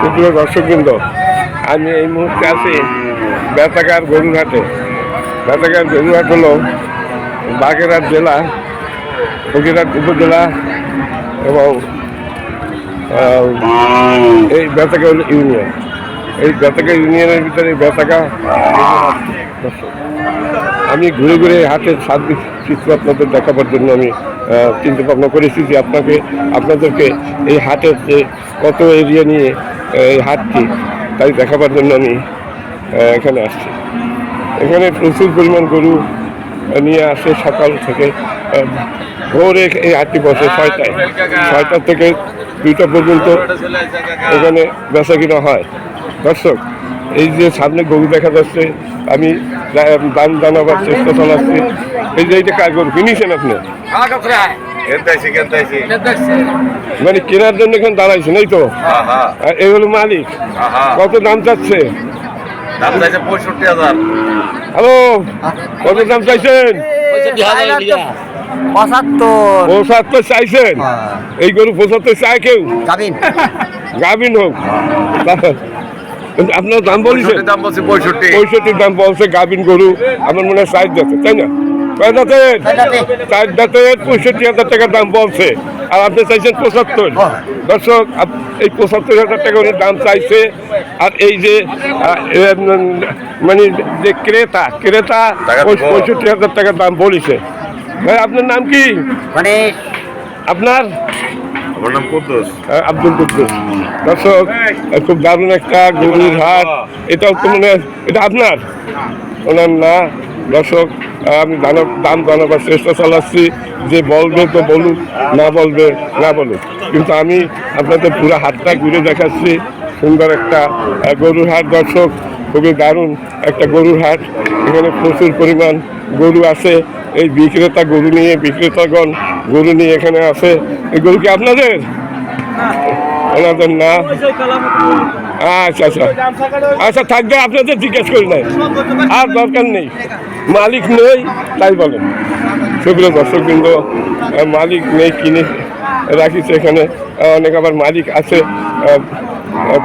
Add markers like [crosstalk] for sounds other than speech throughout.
সুপ্রিয় দর্শকবৃন্দ, আমি এই মুহূর্তে আছি বেতাকার গরুরহাটে। বেতাকার গরুরহাট হলো বাগেরহাট জেলা, ফকিরহাট উপজেলা এবং এই বেতাকা হলো ইউনিয়ন। এই বেতাকা ইউনিয়নের ভিতরে বেতাকা আমি ঘুরে ঘুরে হাটের সার্ভিস চিত্র আপনাদের দেখাবার জন্য আমি চিন্তা ভাবনা করেছি যে আপনাকে, আপনাদেরকে এই হাটের যে কত এরিয়া নিয়ে এই হাটটি তাই দেখাবার জন্য আমি এখানে আসছি। এখানে প্রচুর পরিমাণ গরু নিয়ে আসে সকাল থেকে ভোরে এই হাটটি বসে ছয়টায়। ছয়টা থেকে দুইটা পর্যন্ত এখানে বেচা কিনা হয়। দর্শক, এই যে সামনে গরু দেখা যাচ্ছে, আমি দান জানাবার চেষ্টা চালাচ্ছি। এই যে এইটা কাজ গরু? কিনেছেন আপনি? মানে কেনার জন্য এখানে দাঁড়াইছে এই তো? এই হলো মালিক। কত দাম চাচ্ছে? হ্যালো? কত দাম চাইছেন? পঁচাত্তর। পঁচাত্তর চাইছেন? এই গরু পঁচাত্তর চায় কেউ? গাভিন। হোক। আপনার দাম বলেছেন দাম বলছি পঁয়ষট্টি। পঁয়ষট্টির দাম বলছে গাভিন গরু। আমার মনে হয় সাইজ যাচ্ছে তাই না? পঁয়ষট্টি হাজার টাকার দাম বলছে। আর আপনি চাইছেন পঁচাত্তর। দর্শক আপ- এই পঁচাত্তর হাজার টাকা উনি দাম চাইছে। আর এই যে মানে যে ক্রেতা ক্রেতা। পঁয়ষট্টি হাজার টাকার দাম বলেছে। ভাই আপনার নাম কি? মানে আপনার? আমার নাম কুদ্দুস। আব্দুল কুদ্দুস। দর্শক খুব দারুণ একটা গরুর হাট। এটাও তো মনে এটা আপনার? ওনার না। দর্শক আমি দানা- দাম জানাবার চেষ্টা চালাচ্ছি, যে বলবে তো বলুক, না বলবে, না বলুক। কিন্তু আমি আপনাদের পুরো হাতটা ঘুরে দেখাচ্ছি, সুন্দর একটা গরুর হাট, দর্শক, খুবই দারুণ একটা গরুর হাট। এখানে প্রচুর পরিমাণ গরু আছে, এই বিক্রেতা গরু নিয়ে, বিক্রেতাগণ গরু নিয়ে এখানে আছে। এই গরু কি আপনাদের? ওনাদের না? আচ্ছা আচ্ছা। আচ্ছা থাকবে, আপনাদের জিজ্ঞেস করি নাই। আর দরকার নেই। মালিক নেই তাই বলেন সেগুলো দর্শকবৃন্দ আহ, মালিক নেই কিনে রাখিছে এখানে। অনেক আবার মালিক আছে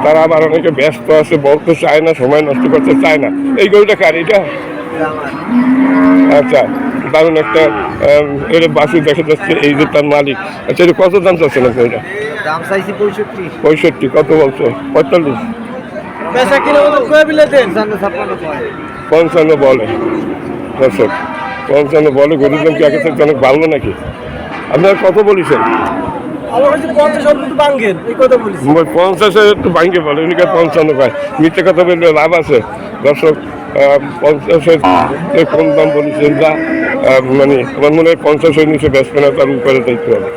তারা আবার অনেকে ব্যস্ত আছে বলতে চায় না সময় নষ্ট করতে চায় না। এই গরুটা কার এটা? আচ্ছা দারুণ একটা এর বাসু দেখা যাচ্ছে এই যে তার মালিক। আচ্ছা এটা কত দাম চাচ্ছেন না এটা? দাম চাইছি পঁয়ষট্টি। পঁয়ষট্টি কত বলছো? পঁয়তাল্লিশ। পঞ্চান্ন বলে। দর্শক পঞ্চান্ন বলে দাম কি থেকে অনেক ভালো নাকি? আপনার কত বলেছেন পঞ্চাশ একটু ভাঙ্গে বলে উনিকে পঞ্চান্ন পায় মিথ্যে কথা বললে লাভ আছে। দর্শক পঞ্চাশের কোন দাম বলেছেন যা মানে আমার মনে হয় পঞ্চাশের নিচে ব্যস্ত না তার উপরে দেখতে হবে।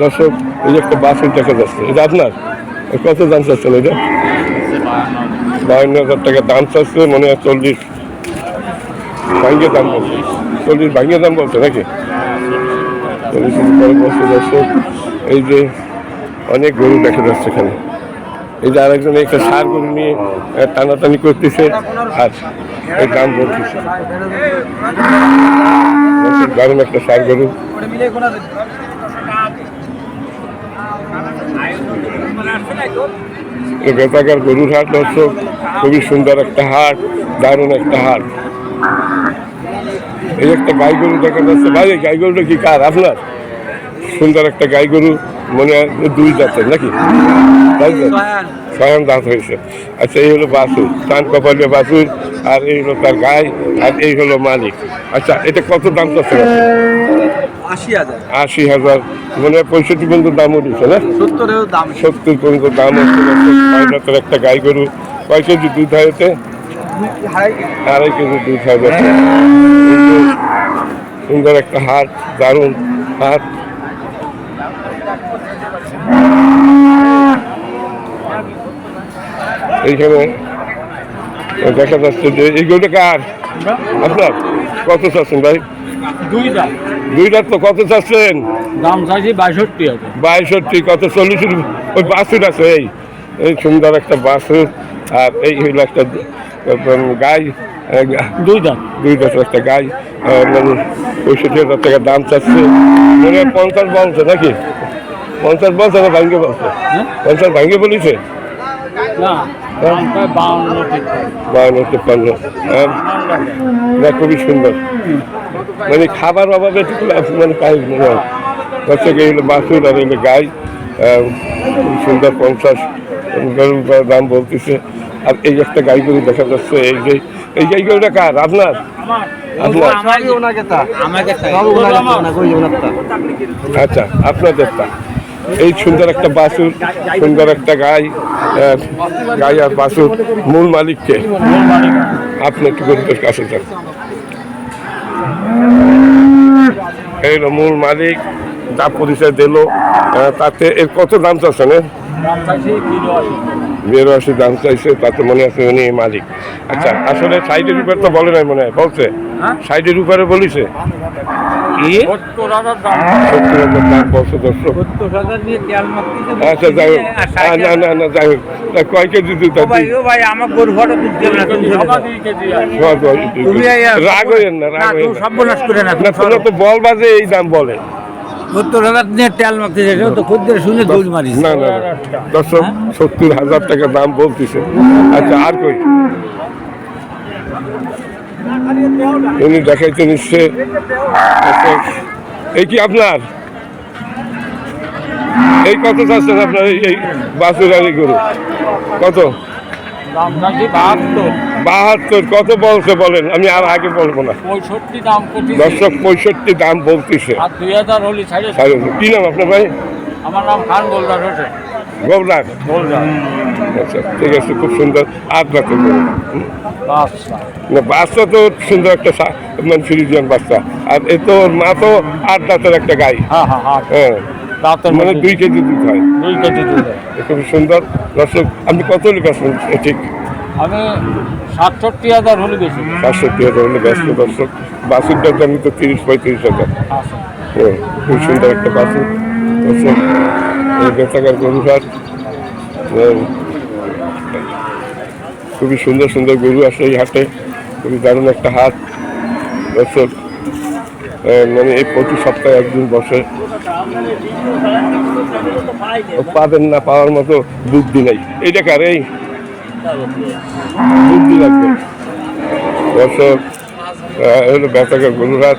দর্শক এই যে একটা বাসের দেখা যাচ্ছে এটা আপনার? কত দাম চাচ্ছেন এটা? বাহান্ন হাজার টাকা দাম চাচ্ছে মনে হয় চল্লিশ। ভাঙ্গে দাম বলছে। চল্লিশ ভাঙ্গে দাম বলছে নাকি? চল্লিশ উপরে বলছে দর্শক, এই যে অনেক গরু দেখা যাচ্ছে এখানে। এই যে আরেকজন একটা সার গরু নিয়ে টানাটানি করতেছে, আর এই দাম বলতেছে দারুণ একটা সার গরু। বেতাকার গরুর হাট দর্শক, খুবই সুন্দর একটা হাট, দারুণ একটা হাট। এই একটা গাই গরু দেখা যাচ্ছে। ভাই গাই গরুটা কি কার? আপনার? সুন্দর একটা গাই গরু মনে হয় দুই জাতের নাকি? তাই তো? স্বয়ং। দাঁত হয়েছে। আচ্ছা এই হলো বাসুর কান কপালীয় বাসুর আর এই হলো তার গাই আর এই হলো মালিক। আচ্ছা এটা কত দাম চাচ্ছে আশি হাজার। মানে হয় পঁয়ষট্টি পর্যন্ত দাম উঠেছে না? সত্তর পর্যন্ত দাম হচ্ছে একটা গাই গরু কয় কেজি দুধ হয় আড়াই কেজি দুধ যে সুন্দর একটা হাট দারুণ হাট এইখানে দেখা যাচ্ছে যে এই গরুটা কার আপনার কত চাচ্ছেন ভাই? দুই দাম তো কত চাচ্ছেন? দাম চাইছি বাইষট্টি বাইষট্টি কত চল্লিশ ওই বাসুর আছে এই। এই সুন্দর একটা বাসুর আর এই হইল একটা গাই দুই দাম দুই বছর একটা গাই মানে পঁয়ষট্টি হাজার টাকা দাম চাচ্ছে। মনে হয় পঞ্চাশ বলছে নাকি? পঞ্চাশ বলছে না ভাঙ্গে বলছে? পঞ্চাশ ভাঙ্গে বলেছে? বাউন্ন তিপ্পান্ন। না খুবই সুন্দর। মানে খাবার অভাবে মানে পাই মনে হয়। বাছুর আর গাই। সুন্দর পঞ্চাশ। গরুর দাম বলতেছে। আর এই একটা গাই গরু দেখা যাচ্ছে এই যে এই গাই গরুটা কার? আপনার। আচ্ছা আপনাদেরটা এই সুন্দর একটা বাছুর সুন্দর একটা গাই গাই আর বাসুর মূল মালিককে। আপনি একটু গরুটার কাছে যান। এই হলো মূল মালিক যা পরিচয় দিল তাতে এর কত দাম চাচ্ছেন বিরাশি দাম চাইছে তাতে মনে আছে উনি মালিক। আচ্ছা আসলে সাইডের উপরে তো বলে নাই মনে হয় বলছে? হ্যাঁ? সাইডের উপরে বলিছে। আচ্ছা যাই হোক। না না না যাই হোক। কয় কেজি দুধ রাগ হইয়েন না রাগ হইয়েন না। সর্বনাশ করে না না তোমরা তো বল বাজে এই দাম বলে। সত্তর হাজার তেল যাচ্ছে তো খুদ্দের শুনে দৌড় মারিস না না না। দর্শক সত্তর হাজার টাকা দাম বলতেছে। আচ্ছা আর কই? উনি দেখাইতে নিচ্ছে আচ্ছা, এই কি আপনার? এই কত চাচ্ছেন আপনার এই- এই বাসুরানি গরু? কত? দাম বাহাত্তর? বাহাত্তর কত বলছে বলেন? আমি আর আগে বলব না। পঁয়ষট্টি দাম দর্শক পঁয়ষট্টি দাম বলতেছে। আর দুই হাজার হলে ছাড়ে কি নাম আপনার ভাই? আমার নাম খান গোলদার হোসেন। গোলদার? আচ্ছা ঠিক আছে খুব সুন্দর। আট রাতে না বাচ্চা তো সুন্দর একটা মানে ফ্রিজিয়ান বাচ্চা। আর এ তো মা তো আট দাঁতের একটা গাই। হ্যাঁ হ্যাঁ। দাঁতের মানে দুই কেজি দুধ হয়। দুই কেজি দুধ [laughs] খুব সুন্দর। দর্শক আপনি কত হলে বেচবেন ঠিক। আমি সাতষট্টি হাজার হলে বেশি। সাতষট্টি হাজার হলে ব্যস্ত দর্শক। বাসুরটার দাম তো তিরিশ পঁয়ত্রিশ হাজার। আচ্ছা। খুব সুন্দর একটা বাসুর। দর্শক বেচাকার গরু হ্যাঁ, খুবই সুন্দর সুন্দর গরু আছে এই হাটে। খুবই দারুণ একটা হাট। দর্শক মানে এই প্রতি সপ্তাহে একদিন বসে। পাবেন না, পাওয়ার মতো বুদ্ধি নাই। এইটা কার এই? বুদ্ধি লাগবে। দর্শক হলো বেচাকার গরুর হাট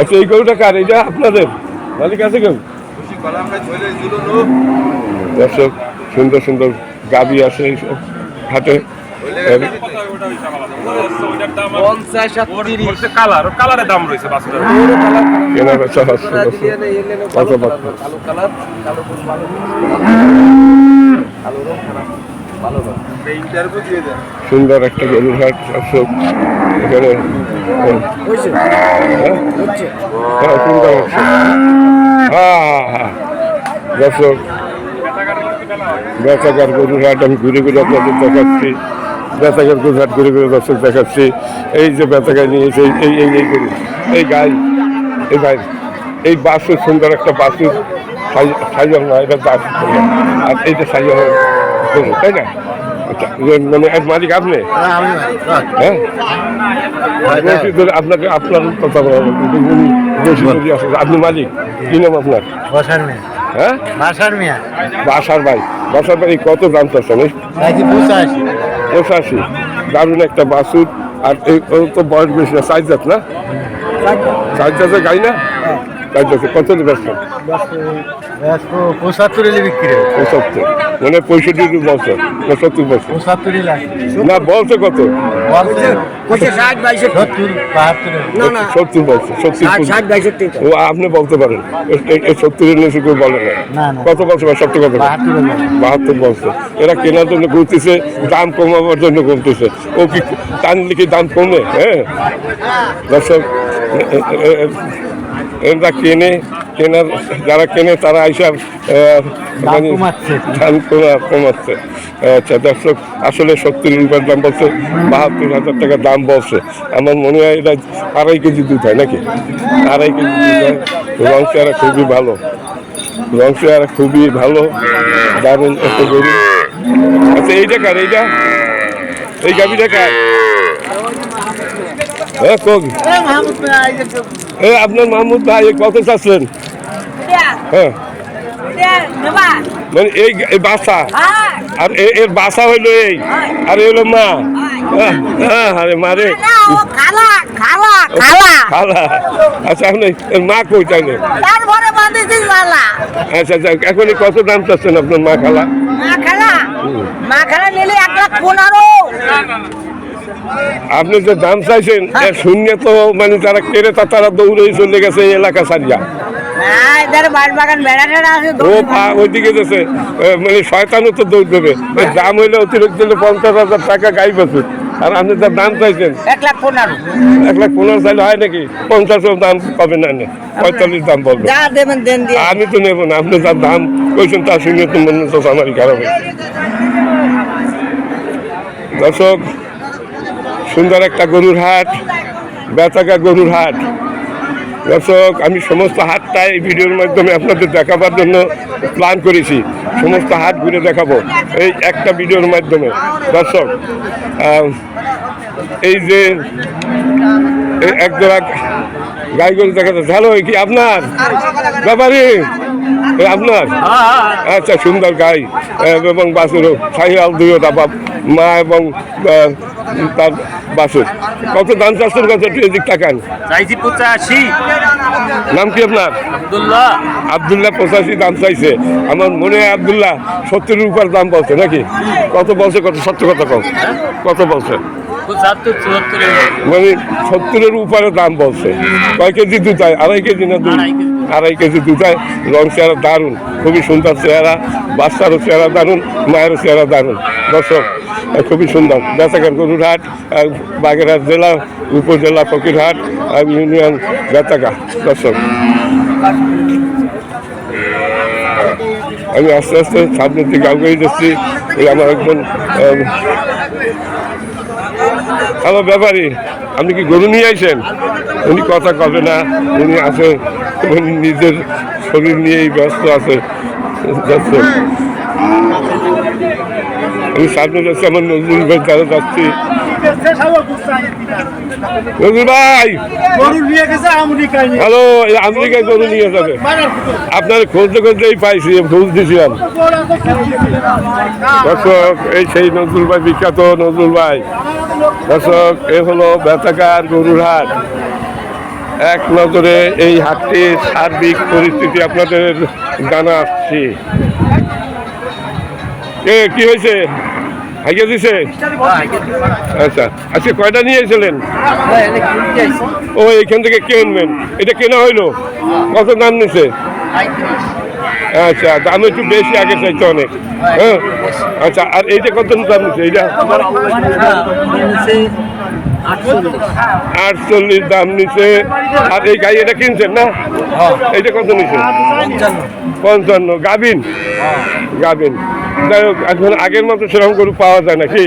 আচ্ছা এই গরুটা কার? এইটা আপনাদের। মালিক আছে কেউ? দর্শক, সুন্দর সুন্দর গাবি আছে হাটে। কেনা বেচা। সুন্দর একটা গরুর হাট দর্শক এখানে হ্যাঁ, হ্যাঁ? হ্যাঁ সুন্দর হ্যাঁ হ্যাঁ হ্যাঁ। দর্শক বেচাকার গরুর হাট আমি ঘুরে ঘুরে আপনাদের দেখাচ্ছি। বেচাকার গরুর হাট ঘুরে ঘুরে দর্শক দেখাচ্ছি। এই যে বেচাকায় নিয়েছে এই এই এই এই এই গাই এই গাই এই বাসুর সুন্দর একটা বাসুর সাইজার না এটা দাস আর এইটা সাইজার গরু তাই না? আচ্ছা মানে এক মালিক আপনি? হ্যাঁ আপনাকে আপনার কথা বলা। আপনি মালিক কি নাম আপনার? হ্যাঁ? বাসার ভাই বাসার ভাই কত দাম চাচ্ছেন? পঁচাশি। পঁচাশি। দারুণ একটা বাসুর আর এই তো বয়স বেশি না সাইজাত না? সাইজ জাতের গাই না? জাতে কত বেচছেন পঁচাত্তর এলে বিক্রি পঁচাত্তর। মানে পঁয়ষট্টি বছর না সত্তর বছর। পঁচাত্তরই না বলছে কত। সত্তর সত্তর বছর সত্তর। ও আপনি বলতে পারেন। সত্তরের নিচে কেউ বলে না। কত বছর সত্য কথা বাহাত্তর। বছর এরা কেনার জন্য ঘুরতেছে দাম কমাবার জন্য ঘুরতেছে। ও কি টানলে কি দাম কমে? হ্যাঁ। দর্শক এরা কেনে কেনার যারা কেনে তারা আইসা মানে কমাচ্ছে। দাম কমাচ্ছে। আচ্ছা দর্শক আসলে সত্তর রুপার দাম বলছে বাহাত্তর হাজার টাকা দাম বলছে। আমার মনে হয় এটা আড়াই কেজি দুধ হয় নাকি? আড়াই কেজি দুধ হয়। রং চেহারা খুবই ভালো। রং চেহারা খুবই ভালো। দারুণ একটা গরু। আচ্ছা এইটা কার এইটা? এই গাবিটা কার? হ্যাঁ কোক এ আপনার মাহমুদ ভাই কত চাচ্ছেন? হ্যাঁ। মানে এই এই বাসা? আর এর বাসা হইল এই? আর এ হলো মা? আরে আচ্ছা মা কই আচ্ছা আচ্ছা এখনই কত দাম চাচ্ছেন আপনার মা খালা? মা খালা? মা খালা নিলে এক লাখ পনেরো। আপনি যে দাম চাইছেন শূন্য তো মানে যারা ক্রেতা তারা দৌড়ে চলে গেছে এই এলাকা সারিয়া না এদের বাস বাগান বেড়া টেড়া আছে ও পা ওইদিকে গেছে। মানে শয়তানও তো দৌড় দেবে। দাম হইলে অতিরিক্ত পঞ্চাশ হাজার টাকা গাই বছর আর আপনি যা দাম চাইছেন এক লাখ পনেরো। এক লাখ পনেরো চাইলে হয় নাকি? পঞ্চাশের দাম না নে। পঁয়তাল্লিশ দাম আমি তো নেব না। আপনি যার দাম কইছেন তার সঙ্গে তো মনে তো আমারই খারাপ হয়েছে। দর্শক সুন্দর একটা গরুর হাট বেতাকা গরুর হাট। দর্শক, আমি সমস্ত হাটটা এই ভিডিওর মাধ্যমে আপনাদের দেখাবার জন্য প্ল্যান করেছি। সমস্ত হাট ঘুরে দেখাবো এই একটা ভিডিওর মাধ্যমে। দর্শক এই যে, এই এক জোড়া গাই গরু দেখা যাচ্ছে। হ্যালো কি আপনার? ব্যাপারে আপনার? আচ্ছা সুন্দর গাই এবং বাসুরও সাহিয়াল দুইটা বাপ মা এবং তার বাসুর। কত দাম চাচ্ছেন কত এদিক তাকান। চাইছি পঁচাশি। নাম কি আপনার? আব্দুল্লাহ। আবদুল্লাহ পঁচাশি দাম চাইছে। আমার মনে হয় আবদুল্লাহ সত্তরের উপর দাম বলছে নাকি? কত বলছে কত সত্য কথা কম কত বলছে? মানে সত্তরের উপরে দাম বলছে। কয় কেজি দুটায় আড়াই কেজি না দুই? আড়াই কেজি। দুটায় রং চেহারা দারুণ। খুবই সুন্দর চেহারা। বাচ্চারও চেহারা দারুণ। মায়েরও চেহারা দারুণ। দর্শক খুবই সুন্দর। বেচাকার গরুরহাট বাগেরহাট জেলা, উপজেলা ফকিরহাট ইউনিয়ন বেতাকা দর্শক। আমি আস্তে আস্তে সামনের দিকে আগে যাচ্ছি। আমার একজন হ্যালো ব্যাপারী, আপনি কি গরু নিয়ে আইছেন? উনি কথা কবে না, উনি আছে, উনি নিজের শরীর নিয়েই ব্যস্ত আছে। আমি সামনে যাচ্ছি আমার নজরুল ভাই দ্বারা যাচ্ছি। নজরুল হ্যালো আপনার খুঁজতে খুঁজতেই পাইছি খোঁজ দিছিলাম। দর্শক, এই সেই নজরুল ভাই, বিখ্যাত নজরুল ভাই। দর্শক, এ হলো বেতাকার গরুর হাট। এক নজরে এই হাটটির সার্বিক পরিস্থিতি আপনাদের জানাচ্ছি। এ, কি হয়েছে হাইকে দিছে? আচ্ছা আজকে কয়টা নিয়ে এসেছিলেন ও এইখান থেকে কিনবেন এটা কেনা হইল? কত দাম নিছে? আচ্ছা দাম একটু বেশি আগে চাইছে অনেক। হ্যাঁ আচ্ছা আর এইটা কত দাম নিছে? এইটা? আটচল্লিশ দাম নিছে। আর এই গাড়ি এটা কিনছেন না? এইটা কত নিছে? পঞ্চান্ন। গাবিন? গাবিন। যাই হোক, এখন আগের মতো সেরকম গরু পাওয়া যায় নাকি?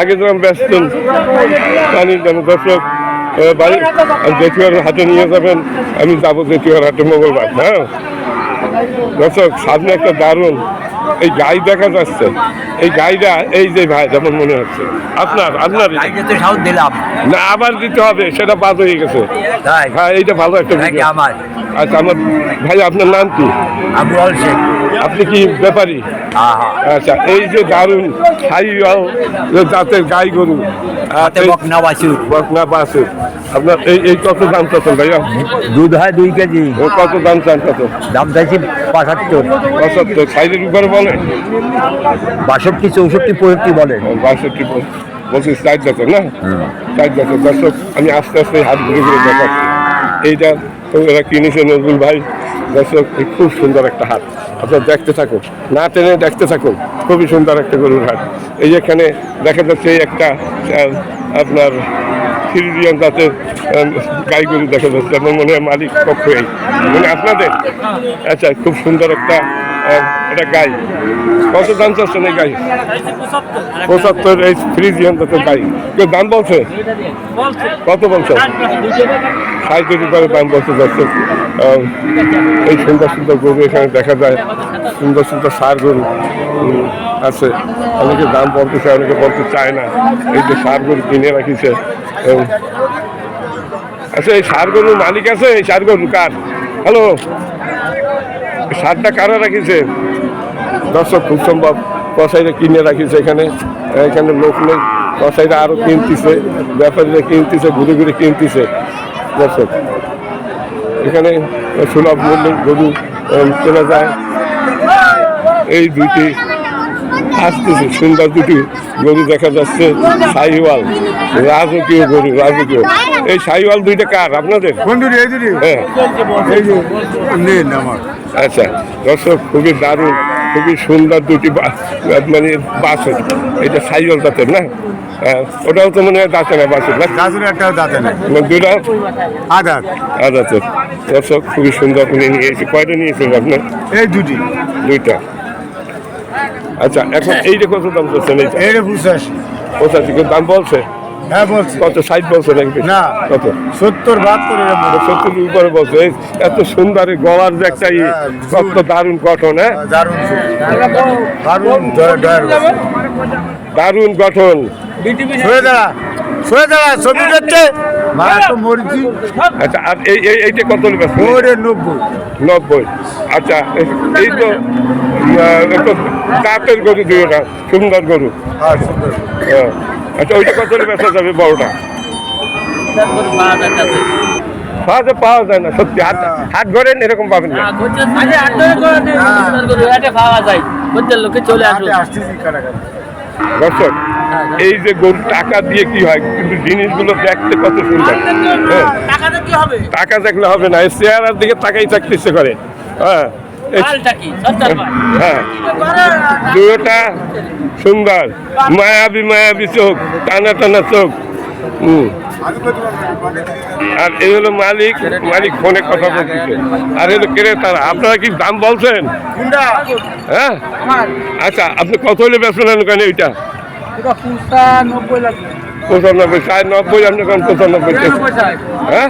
আগে যেরকম ব্যস্ত পানির জন্য দর্শক বাড়ি জেঠুয়ার হাটে নিয়ে যাবেন। আমি যাব জেঠুয়ার হাটে মঙ্গলবার হ্যাঁ? দর্শক, সামনে একটা দারুণ। এই গাই দেখা যাচ্ছে। এই গাইটা এই যে ভাই যেমন মনে হচ্ছে। আপনার আপনার দিলাম। না আবার দিতে হবে সেটা বাদ হয়ে গেছে। হ্যাঁ এইটা ভালো একটা আমার? আচ্ছা আমার ভাই আপনার নাম কি? আবু শেখ। আপনি কি ব্যাপারী? আচ্ছা এই যে দারুণ জাতের গাই গরু। বকনা বাছুর। আপনার এই এই কত দাম চাচ্ছেন ভাইয়া? দুধ হয় দুই কেজি। ও কত দাম চান কত দাম চাইছি পঁচাত্তর। পঁচাত্তর। সাইজের উপরে বলে বাষট্টি চৌষট্টি পঁয়ষট্টি বলে। বাষট্টি বল- বলছি চার জাতের না? চার জাতের দর্শক আমি আস্তে আস্তে হাত ঘুরে ঘুরে দেখাচ্ছি। এইটা তো এরা কিনেছে নজরুল ভাই। দর্শক এই খুব সুন্দর একটা হাট। আপনার দেখতে থাকুন না টেনে দেখতে থাকুন খুবই সুন্দর একটা গরুর হাট। এই যেখানে দেখা যাচ্ছে এই একটা আপনার ফিরিয়ান জাতের গাই গরু দেখা যাচ্ছে এবং মনে হয় মালিক পক্ষ মানে আপনাদের? আচ্ছা খুব সুন্দর একটা এটা গাই। কত দাম চাচ্ছেন এই গাই? পঁচাত্তর, এই ফ্রিজিয়ান জাতের গাই। কেউ দাম বলছে? কত বলছে? সাইকেল উপরে দাম বলতে যাচ্ছে এই সুন্দর সুন্দর গরু এখানে দেখা যায়। সুন্দর সুন্দর সার গরু আছে। অনেকে দাম চায় অনেকে বলতে চায় না। এই যে সার গরু কিনে রাখিছে আচ্ছা এই সার গরুর মালিক আছে? এই সার গরু কার হ্যালো সারটা কারা রাখিছে? দর্শক, খুব সম্ভব, কসাইরা কিনে রাখিছে এখানে। এখানে লোক নেই, কসাইরা আরও কিনতেছে, ব্যাপারীরা কিনতেছে, ঘুরে ঘুরে কিনতেছে। দর্শক, এখানে সুলভ মূল্যে গরু কেনা যায়। এই দুইটি আসতেছে সুন্দর দুটি গরু দেখা যাচ্ছে সাইওয়াল রাজকীয় গরু রাজকীয়। এই সাইওয়াল দুইটা কার আপনাদের? দুটি। হ্যাঁ। আচ্ছা দর্শক খুবই দারুণ খুবই সুন্দর দুটি মানে বাছর। এটা সাইওয়াল জাতের না? হ্যাঁ, ওটাও তো মনে হয় দাঁতে না বাছর না? একটা দাঁতে আদাতের দর্শক খুবই সুন্দর উনি নিয়েছে কয়টা নিয়েছেন আপনার? এই দুটি। দুইটা। আচ্ছা এখন এইটা কত দাম করছেন এইটা? এই রে পঁচাশি পঁচাশি দাম বলছে? হ্যাঁ বলছি। কত ষাট বলছে নাকি? না কত? সত্তর বাহাত্তর সত্তর উপরে বলছে। এত সুন্দর গলার যে একটা ই, কত দারুণ। গঠন হ্যাঁ? দারুণ দারুণ। দারুণ গঠন। সরে দাঁড়া সরে দাঁড়া ছবি দেখতে? মা তো মরিছি আচ্ছা আর এই এই এইটা কত নেবে ওরে নব্বই। নব্বই। আচ্ছা এই- তো আহ, গরু দিও সুন্দর গরু। আর হ্যাঁ। আচ্ছা ওইটা কত বেচা যাবে বড়টা? পাওয়া যায় পাওয়া যায় না সত্যি। হাট হাট ঘরেন এরকম পাবেন না। পাওয়া যায়। লোকে চলে আসবে দর্শক এই যে গরু টাকা দিয়ে কি হয়? কিন্তু জিনিসগুলো দেখতে কত সুন্দর। হ্যাঁ। টাকা দেখলে হবে না এই চেহারার দিকে তাকাই থাকতে ইচ্ছে করে। হ্যাঁ। হ্যাঁ। দুটা সুন্দর। মায়াবী মায়াবী চোখ টানা টানা চোখ। হুম। আর এই হলো মালিক মালিক ফোনে কথা বলতেছে। আর হলো ক্রেতারা, আপনারা কি দাম বলছেন? হ্যাঁ? আচ্ছা আপনি কত হলে ওইটা এটা পুষা নব্বই লাগবে পঁচানব্বই সাড়ে নব্বই, আপনি কোন পঁচানব্বই হ্যাঁ?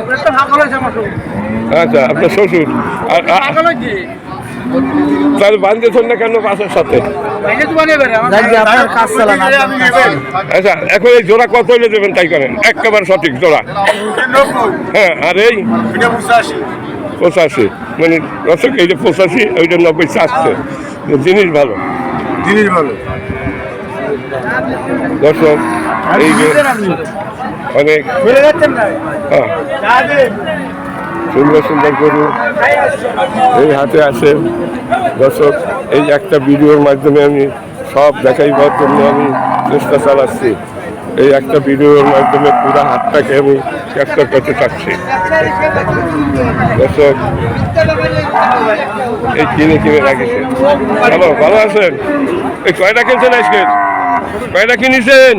আচ্ছা আপনার শ্বশুর। তাহলে বান্ধেছেন না কেন বাসের সাথে? আচ্ছা এখন এই জোড়া কত হলে দেবেন তাই করেন? একেবারে সঠিক জোড়া। হ্যাঁ আর এই? পঁচাশি। মানে দর্শক এই যে পঁচাশি ওইটা নব্বই চারশো জিনিস ভালো। জিনিস ভালো। দর্শক এই যে অনেক। হ্যাঁ, সুন্দর সুন্দর গরু এই হাতে আছে দর্শক এই একটা ভিডিওর মাধ্যমে আমি সব দেখাইবার জন্য আমি চেষ্টা চালাচ্ছি। এই একটা ভিডিওর মাধ্যমে পুরো হাতটাকে আমি ক্যাপচার করতে চাচ্ছি। দর্শক এই কিনে কিনে রাখিছে হ্যালো ভালো আছেন? এই কয়টা কিনছেন আজকে? কয়টা কিনেছেন?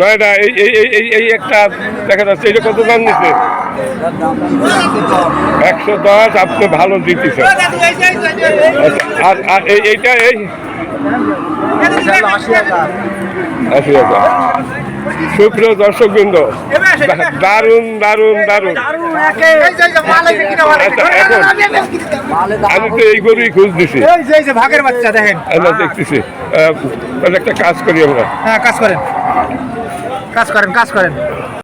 নয়টা। এই এই এই একটা দেখা যাচ্ছে এটা কত দাম নিচ্ছে একশো দশ আপনি ভালো আচ্ছা, আর আর এই এইটা এই? সুপ্রিয় দর্শক বৃন্দ দারুণ দারুণ দারুণ। আচ্ছা আমি তো এই গরুই খুঁজ দিছি ভাগের বাচ্চা দেখেন দেখতেছি একটা কাজ করি আমরা। হ্যাঁ কাজ করেন। কাজ করেন কাজ করেন।